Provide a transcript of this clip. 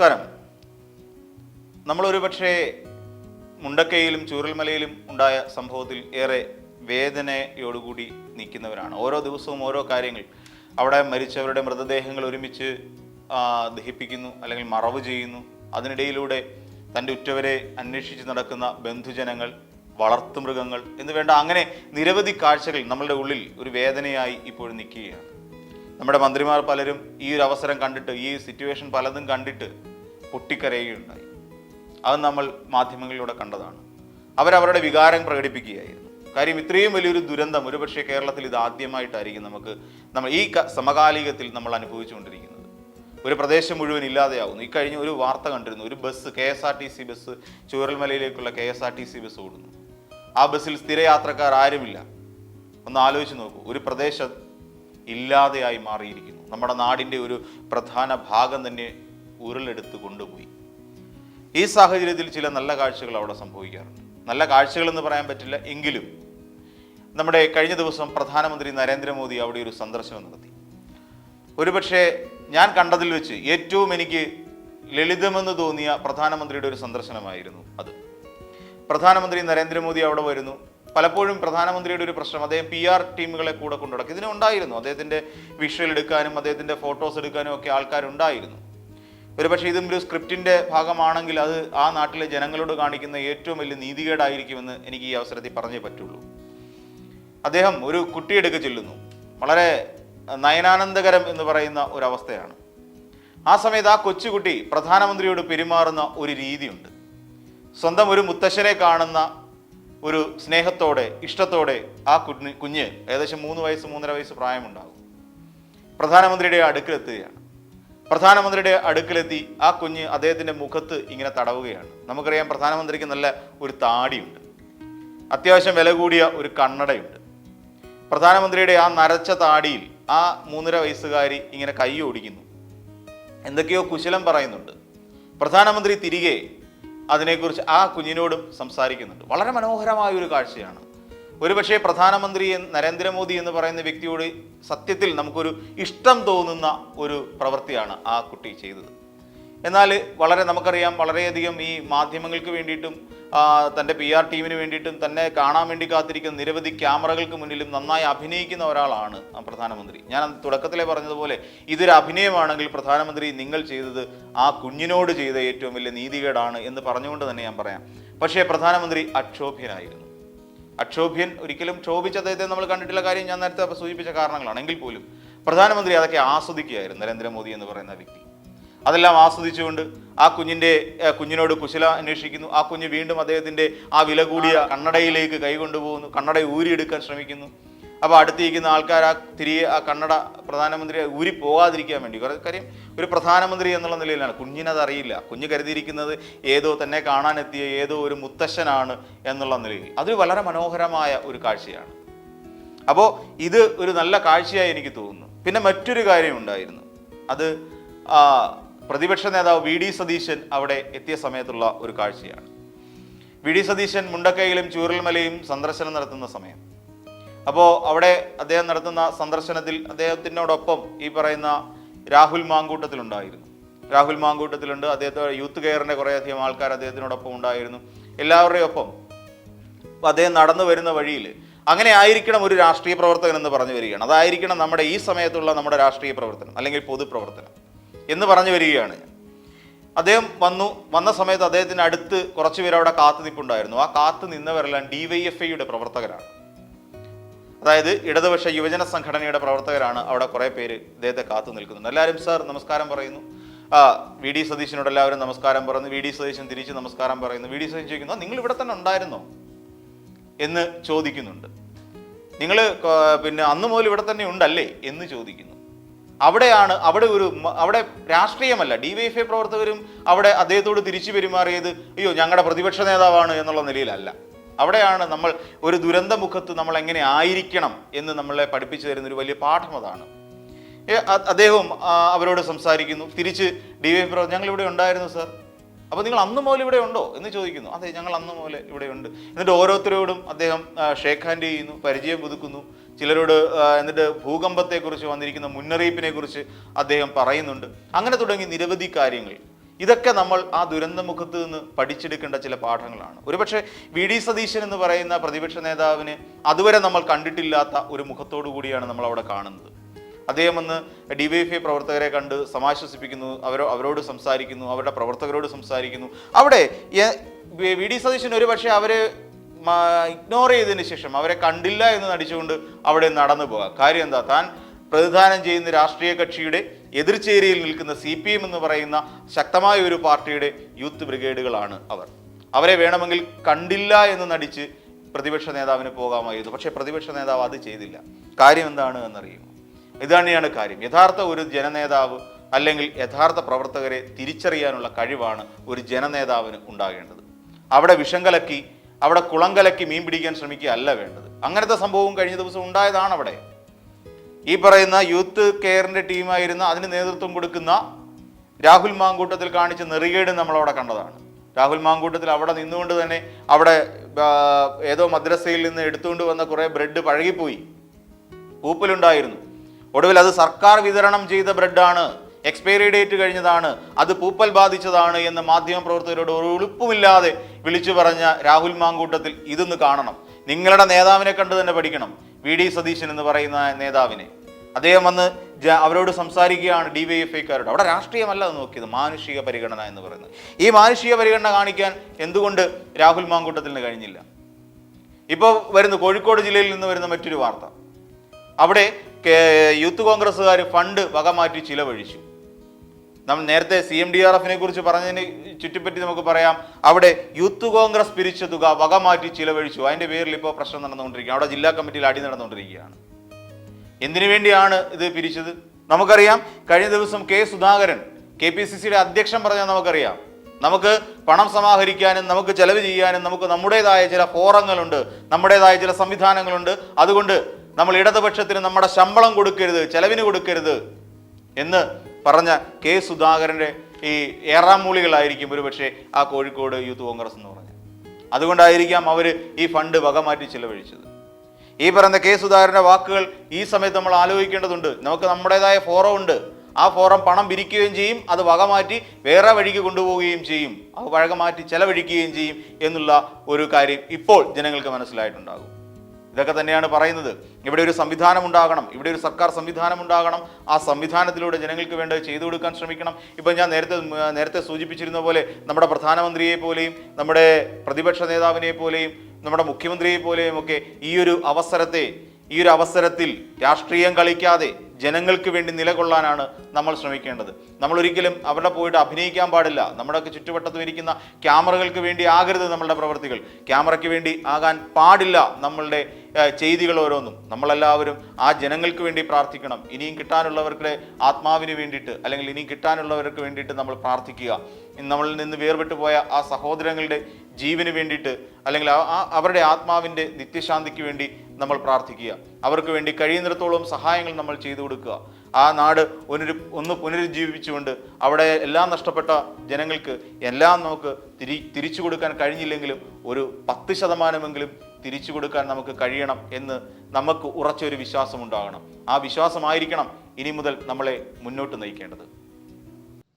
നമസ്കാരം. നമ്മളൊരു പക്ഷേ മുണ്ടക്കയിലും ചൂരൽമലയിലും ഉണ്ടായ സംഭവത്തിൽ ഏറെ വേദനയോടുകൂടി നിൽക്കുന്നവരാണ്. ഓരോ ദിവസവും ഓരോ കാര്യങ്ങൾ. അവിടെ മരിച്ചവരുടെ മൃതദേഹങ്ങൾ ഒരുമിച്ച് ദഹിപ്പിക്കുന്നു അല്ലെങ്കിൽ മറവ് ചെയ്യുന്നു. അതിനിടയിലൂടെ തന്റെ ഉറ്റവരെ അന്വേഷിച്ച് നടക്കുന്ന ബന്ധുജനങ്ങൾ വളർത്തുമൃഗങ്ങൾ എന്ന് വേണ്ട അങ്ങനെ നിരവധി കാഴ്ചകൾ നമ്മളുടെ ഉള്ളിൽ ഒരു വേദനയായി ഇപ്പോഴും നിൽക്കുകയാണ്. നമ്മുടെ മന്ത്രിമാർ പലരും ഈ ഒരു അവസരം കണ്ടിട്ട് ഈ സിറ്റുവേഷൻ പലതും കണ്ടിട്ട് പൊട്ടിക്കരയുകയുണ്ടായി. അത് നമ്മൾ മാധ്യമങ്ങളിലൂടെ കണ്ടതാണ്. അവരവരുടെ വികാരം പ്രകടിപ്പിക്കുകയായിരുന്നു. കാര്യം ഇത്രയും വലിയൊരു ദുരന്തം ഒരുപക്ഷെ കേരളത്തിൽ ഇത് ആദ്യമായിട്ടായിരിക്കും നമുക്ക് നമ്മൾ ഈ സമകാലികത്തിൽ നമ്മൾ അനുഭവിച്ചുകൊണ്ടിരിക്കുന്നത്. ഒരു പ്രദേശം മുഴുവൻ ഇല്ലാതെയാവുന്നു. ഈ കഴിഞ്ഞ ഒരു വാർത്ത കണ്ടിരുന്നു. ഒരു bus K S R T C bus ചൂരൽമലയിലേക്കുള്ള K S R T C bus ഓടുന്നു. ആ ബസ്സിൽ സ്ഥിരയാത്രക്കാർ ആരുമില്ല. ഒന്ന് ആലോചിച്ച് നോക്കൂ. ഒരു പ്രദേശം ഇല്ലാതെയായി മാറിയിരിക്കുന്നു. നമ്മുടെ നാടിന്റെ ഒരു പ്രധാന ഭാഗം തന്നെ ഉരുളെടുത്ത് കൊണ്ടുപോയി. ഈ സാഹചര്യത്തിൽ ചില നല്ല കാഴ്ചകൾ അവിടെ സംഭവിക്കാറുണ്ട്. നല്ല കാഴ്ചകൾ എന്ന് പറയാൻ പറ്റില്ല എങ്കിലും നമ്മുടെ കഴിഞ്ഞ ദിവസം പ്രധാനമന്ത്രി നരേന്ദ്രമോദി അവിടെ ഒരു സന്ദർശനം നടത്തി. ഒരുപക്ഷെ ഞാൻ കണ്ടതിൽ വെച്ച് ഏറ്റവും എനിക്ക് ലളിതമെന്ന് തോന്നിയ പ്രധാനമന്ത്രിയുടെ ഒരു സന്ദർശനമായിരുന്നു അത്. പ്രധാനമന്ത്രി നരേന്ദ്രമോദി അവിടെ വരുന്നു. പലപ്പോഴും പ്രധാനമന്ത്രിയുടെ ഒരു പ്രശ്നം അദ്ദേഹം പി ആർ ടീമുകളെ കൂടെ കൊണ്ടുനടക്കും. നടക്കും ഇതിനുണ്ടായിരുന്നു അദ്ദേഹത്തിന്റെ വിഷ്വൽ എടുക്കാനും അദ്ദേഹത്തിന്റെ ഫോട്ടോസ് എടുക്കാനും ഒക്കെ ആൾക്കാരുണ്ടായിരുന്നു. ഒരുപക്ഷെ ഇതും ഒരു സ്ക്രിപ്റ്റിന്റെ ഭാഗമാണെങ്കിൽ അത് ആ നാട്ടിലെ ജനങ്ങളോട് കാണിക്കുന്ന ഏറ്റവും വലിയ നീതികേടായിരിക്കുമെന്ന് എനിക്ക് ഈ അവസരത്തിൽ പറഞ്ഞേ പറ്റുള്ളൂ. അദ്ദേഹം ഒരു കുട്ടിയെടുക്ക് ചെല്ലുന്നു. വളരെ നയനാനന്ദകരം എന്ന് പറയുന്ന ഒരവസ്ഥയാണ്. ആ സമയത്ത് ആ കൊച്ചുകുട്ടി പ്രധാനമന്ത്രിയോട് പെരുമാറുന്ന ഒരു രീതിയുണ്ട്. സ്വന്തം ഒരു മുത്തശ്ശനെ കാണുന്ന ഒരു സ്നേഹത്തോടെ ഇഷ്ടത്തോടെ ആ കുഞ്ഞ് കുഞ്ഞ് ഏകദേശം മൂന്ന് വയസ്സ് മൂന്നര വയസ്സ് പ്രായമുണ്ടാകും. പ്രധാനമന്ത്രിയുടെ അടുക്കിലെത്തുകയാണ് പ്രധാനമന്ത്രിയുടെ അടുക്കലെത്തി ആ കുഞ്ഞ് അദ്ദേഹത്തിന്റെ മുഖത്ത് ഇങ്ങനെ തടവുകയാണ്. നമുക്കറിയാം പ്രധാനമന്ത്രിക്ക് നല്ല ഒരു താടിയുണ്ട്. അത്യാവശ്യം വില കൂടിയ ഒരു കണ്ണടയുണ്ട്. പ്രധാനമന്ത്രിയുടെ ആ നരച്ച താടിയിൽ ആ മൂന്നര വയസ്സുകാരി ഇങ്ങനെ കൈ ഓടിക്കുന്നു. എന്തൊക്കെയോ കുശലം പറയുന്നുണ്ട്. പ്രധാനമന്ത്രി തിരികെ അതിനെക്കുറിച്ച് ആ കുഞ്ഞിനോടും സംസാരിക്കുന്നുണ്ട്. വളരെ മനോഹരമായ ഒരു കാഴ്ചയാണ്. ഒരുപക്ഷെ പ്രധാനമന്ത്രി നരേന്ദ്രമോദി എന്ന് പറയുന്ന വ്യക്തിയോട് സത്യത്തിൽ നമുക്കൊരു ഇഷ്ടം തോന്നുന്ന ഒരു പ്രവൃത്തിയാണ് ആ കുട്ടി ചെയ്തത്. എന്നാൽ വളരെ നമുക്കറിയാം വളരെയധികം ഈ മാധ്യമങ്ങൾക്ക് വേണ്ടിയിട്ടും തന്റെ പി ആർ ടീമിന് വേണ്ടിയിട്ടും തന്നെ കാണാൻ വേണ്ടി കാത്തിരിക്കുന്ന നിരവധി ക്യാമറകൾക്ക് മുന്നിലും നന്നായി അഭിനയിക്കുന്ന ഒരാളാണ് പ്രധാനമന്ത്രി. ഞാൻ തുടക്കത്തിലെ പറഞ്ഞതുപോലെ ഇതൊരു അഭിനയമാണെങ്കിൽ പ്രധാനമന്ത്രി നിങ്ങൾ ചെയ്തത് ആ കുഞ്ഞിനോട് ചെയ്ത ഏറ്റവും വലിയ നീതികേടാണ് എന്ന് പറഞ്ഞുകൊണ്ട് തന്നെ ഞാൻ പറയാം. പക്ഷേ പ്രധാനമന്ത്രി അക്ഷോഭ്യനായിരുന്നു. അക്ഷോഭ്യൻ ഒരിക്കലും ക്ഷോഭിച്ച അദ്ദേഹത്തെ നമ്മൾ കണ്ടിട്ടുള്ള കാര്യം ഞാൻ നേരത്തെ സൂചിപ്പിച്ച കാരണങ്ങളാണ്. എങ്കിൽ പോലും പ്രധാനമന്ത്രി അതൊക്കെ ആസ്വദിക്കുകയായിരുന്നു നരേന്ദ്രമോദി എന്ന് പറയുന്ന വ്യക്തി. അതെല്ലാം ആസ്വദിച്ചുകൊണ്ട് ആ കുഞ്ഞിന്റെ കുഞ്ഞിനോട് കുശല അന്വേഷിക്കുന്നു. ആ കുഞ്ഞ് വീണ്ടും അദ്ദേഹത്തിന്റെ ആ വില കൂടിയ കണ്ണടയിലേക്ക് കൈകൊണ്ടുപോകുന്നു. കണ്ണടയെ കണ്ണട ഊരിയെടുക്കാൻ ശ്രമിക്കുന്നു. അപ്പോൾ അടുത്തിരിക്കുന്ന ആൾക്കാർ ആ തിരികെ ആ കണ്ണട പ്രധാനമന്ത്രി ഊരി പോകാതിരിക്കാൻ വേണ്ടി. കുറെ കാര്യം ഒരു പ്രധാനമന്ത്രി എന്നുള്ള നിലയിലാണ്. കുഞ്ഞിനത് അറിയില്ല. കുഞ്ഞ് കരുതിയിരിക്കുന്നത് ഏതോ തന്നെ കാണാനെത്തിയ ഏതോ ഒരു മുത്തശ്ശനാണ് എന്നുള്ള നിലയിൽ. അതൊരു വളരെ മനോഹരമായ ഒരു കാഴ്ചയാണ്. അപ്പോൾ ഇത് ഒരു നല്ല കാഴ്ചയായി എനിക്ക് തോന്നുന്നു. പിന്നെ മറ്റൊരു കാര്യം ഉണ്ടായിരുന്നു. അത് പ്രതിപക്ഷ നേതാവ് വി ഡി സതീശൻ അവിടെ എത്തിയ സമയത്തുള്ള ഒരു കാഴ്ചയാണ്. വി ഡി സതീശൻ മുണ്ടക്കയിലും ചൂരൽമലയും സന്ദർശനം നടത്തുന്ന സമയം. അപ്പോൾ അവിടെ അദ്ദേഹം നടത്തുന്ന സന്ദർശനത്തിൽ അദ്ദേഹത്തിനോടൊപ്പം ഈ പറയുന്ന രാഹുൽ മാങ്കൂട്ടത്തിലുണ്ടായിരുന്നു. രാഹുൽ മാങ്കൂട്ടത്തിലുണ്ട്. അദ്ദേഹത്തെ യൂത്ത് കെയറിന്റെ കുറേയധികം ആൾക്കാർ അദ്ദേഹത്തിനോടൊപ്പം ഉണ്ടായിരുന്നു. എല്ലാവരുടെയും ഒപ്പം അദ്ദേഹം നടന്നു വരുന്ന വഴിയിൽ അങ്ങനെ ആയിരിക്കണം ഒരു രാഷ്ട്രീയ പ്രവർത്തകൻ എന്ന് പറഞ്ഞു വരികയാണ്. അതായിരിക്കണം നമ്മുടെ ഈ സമയത്തുള്ള നമ്മുടെ രാഷ്ട്രീയ പ്രവർത്തനം അല്ലെങ്കിൽ പൊതുപ്രവർത്തനം എന്ന് പറഞ്ഞു വരികയാണ്. അദ്ദേഹം വന്നു. വന്ന സമയത്ത് അദ്ദേഹത്തിന് അടുത്ത് കുറച്ച് പേര് അവിടെ കാത്തു നിൽപ്പുണ്ടായിരുന്നു ആ കാത്തു നിന്നവരെല്ലാം ഡി വൈ എഫ് ഐയുടെ പ്രവർത്തകരാണ്. അതായത് ഇടതുപക്ഷ യുവജന സംഘടനയുടെ പ്രവർത്തകരാണ് അവിടെ കുറേ പേര് ഇദ്ദേഹത്തെ കാത്തു നിൽക്കുന്നുണ്ട് എല്ലാവരും സാർ നമസ്കാരം പറയുന്നു. ആ വി. ഡി. സതീശനോട് എല്ലാവരും നമസ്കാരം പറയുന്നു വി. ഡി. സതീശൻ തിരിച്ച് നമസ്കാരം പറയുന്നു. വി. ഡി. സതീശൻ ചോദിക്കുന്നു നിങ്ങൾ ഇവിടെ തന്നെ ഉണ്ടായിരുന്നോ? എന്ന് ചോദിക്കുന്നുണ്ട്. നിങ്ങൾ പിന്നെ അന്ന് മുതൽ ഇവിടെ തന്നെ ഉണ്ടല്ലേ? എന്ന് ചോദിക്കുന്നു. അവിടെയാണ് അവിടെ ഒരു അവിടെ രാഷ്ട്രീയമല്ല. ഡി വൈ എഫ് ഐ പ്രവർത്തകരും അവിടെ അദ്ദേഹത്തോട് തിരിച്ചു പെരുമാറിയത് അയ്യോ ഞങ്ങളുടെ പ്രതിപക്ഷ നേതാവാണ് എന്നുള്ള നിലയിലല്ല. അവിടെയാണ് നമ്മൾ ഒരു ദുരന്തമുഖത്ത് നമ്മൾ എങ്ങനെ ആയിരിക്കണം എന്ന് നമ്മളെ പഠിപ്പിച്ചു തരുന്ന ഒരു വലിയ പാഠം അതാണ്. അദ്ദേഹം അവരോട് സംസാരിക്കുന്നു. തിരിച്ച് ഡി വൈ എഫ് ഞങ്ങൾ ഇവിടെ ഉണ്ടായിരുന്നു സർ. അപ്പോൾ നിങ്ങൾ അന്ന് മുതൽ ഇവിടെ ഉണ്ടോ എന്ന് ചോദിക്കുന്നു. അതെ ഞങ്ങൾ അന്ന് മുതൽ ഇവിടെ ഉണ്ട്. എന്നിട്ട് ഓരോരുത്തരോടും അദ്ദേഹം ഷേക്ക് ഹാൻഡ് ചെയ്യുന്നു പരിചയം പുതുക്കുന്നു. ചിലരോട് എന്നിട്ട് ഭൂകമ്പത്തെക്കുറിച്ച് വന്നിരിക്കുന്ന മുന്നറിയിപ്പിനെക്കുറിച്ച് അദ്ദേഹം പറയുന്നുണ്ട്. അങ്ങനെ തുടങ്ങി നിരവധി കാര്യങ്ങൾ. ഇതൊക്കെ നമ്മൾ ആ ദുരന്തമുഖത്ത് നിന്ന് പഠിച്ചെടുക്കേണ്ട ചില പാഠങ്ങളാണ്. ഒരുപക്ഷെ വി ഡി സതീശൻ എന്ന് പറയുന്ന പ്രതിപക്ഷ നേതാവിന് അതുവരെ നമ്മൾ കണ്ടിട്ടില്ലാത്ത ഒരു മുഖത്തോടു കൂടിയാണ് നമ്മൾ അവിടെ കാണുന്നത്. അദ്ദേഹം വന്ന് ഡിവൈഎഫ്ഐ പ്രവർത്തകരെ കണ്ട് സമാശ്വസിപ്പിക്കുന്നു അവരോ അവരോട് സംസാരിക്കുന്നു അവരുടെ പ്രവർത്തകരോട് സംസാരിക്കുന്നു. അവിടെ വി ഡി സതീശൻ ഒരു പക്ഷേ അവരെ ഇഗ്നോർ ചെയ്തതിന് ശേഷം അവരെ കണ്ടില്ല എന്ന് നടിച്ചുകൊണ്ട് അവിടെ നടന്നു പോകാം. കാര്യം എന്താ? താൻ പ്രതിദാനം ചെയ്യുന്ന രാഷ്ട്രീയ കക്ഷിയുടെ എതിർചേരിയിൽ നിൽക്കുന്ന സി പി എം എന്ന് പറയുന്ന ശക്തമായ ഒരു പാർട്ടിയുടെ യൂത്ത് ബ്രിഗേഡുകളാണ് അവർ. അവരെ വേണമെങ്കിൽ കണ്ടില്ല എന്ന് നടിച്ച് പ്രതിപക്ഷ നേതാവിന് പോകാമായിരുന്നു. പക്ഷേ പ്രതിപക്ഷ നേതാവ് അത് ചെയ്തില്ല. കാര്യം എന്താണ് എന്നറിയുമോ? ഇതന്നെയാണ് കാര്യം. യഥാർത്ഥ ഒരു ജനനേതാവ് അല്ലെങ്കിൽ യഥാർത്ഥ പ്രവർത്തകരെ തിരിച്ചറിയാനുള്ള കഴിവാണ് ഒരു ജനനേതാവിന് ഉണ്ടാകേണ്ടത്. അവിടെ വിഷം കലക്കി അവിടെ കുളം കലക്കി മീൻ പിടിക്കാൻ ശ്രമിക്കുക അല്ല വേണ്ടത്. അങ്ങനത്തെ സംഭവം കഴിഞ്ഞ ദിവസം ഉണ്ടായതാണ് അവിടെ ഈ പറയുന്ന യൂത്ത് കെയറിന്റെ ടീമായിരുന്ന അതിന് നേതൃത്വം കൊടുക്കുന്ന രാഹുൽ മാങ്കൂട്ടത്തിൽ കാണിച്ച നെറികേട് നമ്മൾ അവിടെ കണ്ടതാണ്. രാഹുൽ മാങ്കൂട്ടത്തിൽ അവിടെ നിന്നുകൊണ്ട് തന്നെ അവിടെ ഏതോ മദ്രസയിൽ നിന്ന് എടുത്തുകൊണ്ട് വന്ന കുറേ ബ്രെഡ് പഴകിപ്പോയി. പൂപ്പലുണ്ടായിരുന്നു ഒടുവിൽ അത് സർക്കാർ വിതരണം ചെയ്ത ബ്രെഡാണ് എക്സ്പയറി ഡേറ്റ് കഴിഞ്ഞതാണ്. അത് പൂപ്പൽ ബാധിച്ചതാണ് എന്ന് മാധ്യമ പ്രവർത്തകരോട് ഒരു ഉളുപ്പുമില്ലാതെ വിളിച്ചു പറഞ്ഞ രാഹുൽ മാങ്കൂട്ടത്തിൽ ഇതൊന്ന് കാണണം. നിങ്ങളുടെ നേതാവിനെ കണ്ടു തന്നെ പഠിക്കണം. വി. ഡി. സതീശൻ എന്ന് പറയുന്ന നേതാവിനെ. അദ്ദേഹം വന്ന് അവരോട് സംസാരിക്കുകയാണ് ഡി വൈ എഫ് ഐക്കാരോട് അവിടെ രാഷ്ട്രീയമല്ല അത് നോക്കിയത് മാനുഷിക പരിഗണന എന്ന് പറയുന്നത്. ഈ മാനുഷിക പരിഗണന കാണിക്കാൻ എന്തുകൊണ്ട് രാഹുൽ മാങ്കൂട്ടത്തിന് കഴിഞ്ഞില്ല? ഇപ്പോൾ വരുന്ന കോഴിക്കോട് ജില്ലയിൽ നിന്ന് വരുന്ന മറ്റൊരു വാർത്ത. അവിടെ യൂത്ത് കോൺഗ്രസ്സുകാർ ഫണ്ട് വകമാറ്റി ചിലവഴിച്ചു. നമ്മൾ നേരത്തെ സി എം ഡി ആർ എഫിനെ കുറിച്ച് പറഞ്ഞതിന് ചുറ്റിപ്പറ്റി നമുക്ക് പറയാം. അവിടെ യൂത്ത് കോൺഗ്രസ് പിരിച്ച തുക വകമാറ്റി ചിലവഴിച്ചു. അതിന്റെ പേരിൽ ഇപ്പോൾ പ്രശ്നം നടന്നുകൊണ്ടിരിക്കുകയാണ്. അവിടെ ജില്ലാ കമ്മിറ്റിയിൽ അടി നടന്നുകൊണ്ടിരിക്കുകയാണ്. എന്തിനു വേണ്ടിയാണ് ഇത് പിരിച്ചത്? നമുക്കറിയാം കഴിഞ്ഞ ദിവസം K Sudhakaran K P C സിയുടെ അധ്യക്ഷൻ പറഞ്ഞാൽ നമുക്കറിയാം. നമുക്ക് പണം സമാഹരിക്കാനും നമുക്ക് ചെലവ് ചെയ്യാനും നമുക്ക് നമ്മുടേതായ ചില ഫോറങ്ങളുണ്ട് നമ്മുടേതായ ചില സംവിധാനങ്ങളുണ്ട്. അതുകൊണ്ട് നമ്മൾ ഇടതുപക്ഷത്തിന് നമ്മുടെ ശമ്പളം കൊടുക്കരുത് ചെലവിന് കൊടുക്കരുത് എന്ന് പറഞ്ഞ കെ സുധാകരന്റെ ഈ ഏറാമൂളികളായിരിക്കും ഒരുപക്ഷെ ആ കോഴിക്കോട് യൂത്ത് കോൺഗ്രസ് എന്ന് പറഞ്ഞത് അതുകൊണ്ടായിരിക്കാം അവർ ഈ ഫണ്ട് വകമാറ്റി ചിലവഴിച്ചത്. ഈ പറയുന്ന കെ സുധാകരന്റെ വാക്കുകൾ ഈ സമയത്ത് നമ്മൾ ആലോചിക്കേണ്ടതുണ്ട്. നമുക്ക് നമ്മുടേതായ ഫോറം ഉണ്ട്. ആ ഫോറം പണം പിരിക്കുകയും ചെയ്യും അത് വകമാറ്റി വേറെ വഴിക്ക് കൊണ്ടുപോവുകയും ചെയ്യും. അത് വഴകമാറ്റി ചെലവഴിക്കുകയും ചെയ്യും എന്നുള്ള ഒരു കാര്യം ഇപ്പോൾ ജനങ്ങൾക്ക് മനസ്സിലായിട്ടുണ്ടാകും. ഇതൊക്കെ തന്നെയാണ് പറയുന്നത്. ഇവിടെ ഒരു സംവിധാനം ഉണ്ടാകണം. ഇവിടെ ഒരു സർക്കാർ സംവിധാനം ഉണ്ടാകണം. ആ സംവിധാനത്തിലൂടെ ജനങ്ങൾക്ക് വേണ്ടത് ചെയ്തു കൊടുക്കാൻ ശ്രമിക്കണം. ഇപ്പം ഞാൻ നേരത്തെ നേരത്തെ സൂചിപ്പിച്ചിരുന്ന പോലെ നമ്മുടെ പ്രധാനമന്ത്രിയെ പോലെയും നമ്മുടെ പ്രതിപക്ഷ നേതാവിനെ പോലെയും നമ്മുടെ മുഖ്യമന്ത്രിയെ പോലെയുമൊക്കെ ഈ ഒരു അവസരത്തെ ഈ ഒരു അവസരത്തിൽ രാഷ്ട്രീയം കളിക്കാതെ ജനങ്ങൾക്ക് വേണ്ടി നിലകൊള്ളാനാണ് നമ്മൾ ശ്രമിക്കേണ്ടത്. നമ്മൾ ഒരിക്കലും അവിടെ പോയിട്ട് അഭിനയിക്കാൻ പാടില്ല. നമ്മുടെയൊക്കെ ചുറ്റുവട്ടത്തും ഇരിക്കുന്ന ക്യാമറകൾക്ക് വേണ്ടി ആകരുത് നമ്മളുടെ പ്രവൃത്തികൾ. ക്യാമറയ്ക്ക് വേണ്ടി ആകാൻ പാടില്ല നമ്മളുടെ ചെയ്തികൾ ഓരോന്നും. നമ്മളെല്ലാവരും ആ ജനങ്ങൾക്ക് വേണ്ടി പ്രാർത്ഥിക്കണം. ഇനിയും കിട്ടാനുള്ളവർക്ക് ആത്മാവിന് വേണ്ടിയിട്ട് അല്ലെങ്കിൽ ഇനിയും കിട്ടാനുള്ളവർക്ക് വേണ്ടിയിട്ട് നമ്മൾ പ്രാർത്ഥിക്കുക. നമ്മളിൽ നിന്ന് വേർപെട്ടു പോയ ആ സഹോദരങ്ങളുടെ ജീവന് വേണ്ടിയിട്ട് അല്ലെങ്കിൽ ആ- അവരുടെ ആത്മാവിന്റെ നിത്യശാന്തിക്ക് വേണ്ടി നമ്മൾ പ്രാർത്ഥിക്കുക. അവർക്ക് വേണ്ടി കഴിയുന്നിടത്തോളം സഹായങ്ങൾ നമ്മൾ ചെയ്തു കൊടുക്കുക. ആ നാട് പുനരു ഒന്ന് പുനരുജ്ജീവിപ്പിച്ചുകൊണ്ട് അവിടെ എല്ലാം നഷ്ടപ്പെട്ട ജനങ്ങൾക്ക് എല്ലാം നമുക്ക് തിരി തിരിച്ചു കൊടുക്കാൻ കഴിഞ്ഞില്ലെങ്കിലും ഒരു പത്ത് ശതമാനമെങ്കിലും തിരിച്ചു കൊടുക്കാൻ നമുക്ക് കഴിയണം എന്ന് നമുക്ക് ഉറച്ചൊരു വിശ്വാസം ഉണ്ടാകണം. ആ വിശ്വാസമായിരിക്കണം ഇനി മുതൽ നമ്മളെ മുന്നോട്ട് നയിക്കേണ്ടത്.